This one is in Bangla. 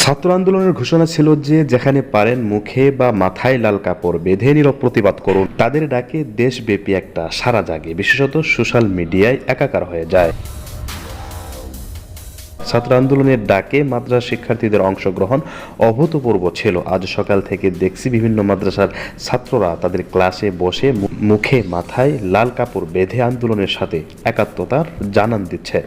ছাত্র আন্দোলনের ঘোষণা ছিল যে যেখানে পারেন মুখে বা মাথায় লাল কাপড় বেঁধে নীরব প্রতিবাদ করুন। তাদের ডাকে দেশব্যাপী একটা সারা জাগে, বিশেষত সোশ্যাল মিডিয়ায় একাকার হয়ে যায়। ছাত্র আন্দোলনের ডাকে মাদ্রাসা শিক্ষার্থীদের অংশগ্রহণ অভূতপূর্ব ছিল। আজ সকাল থেকে দেখছি বিভিন্ন মাদ্রাসার ছাত্ররা তাদের ক্লাসে বসে মুখে মাথায় লাল কাপড় বেঁধে আন্দোলনের সাথে একাত্মতার জানান দিচ্ছে।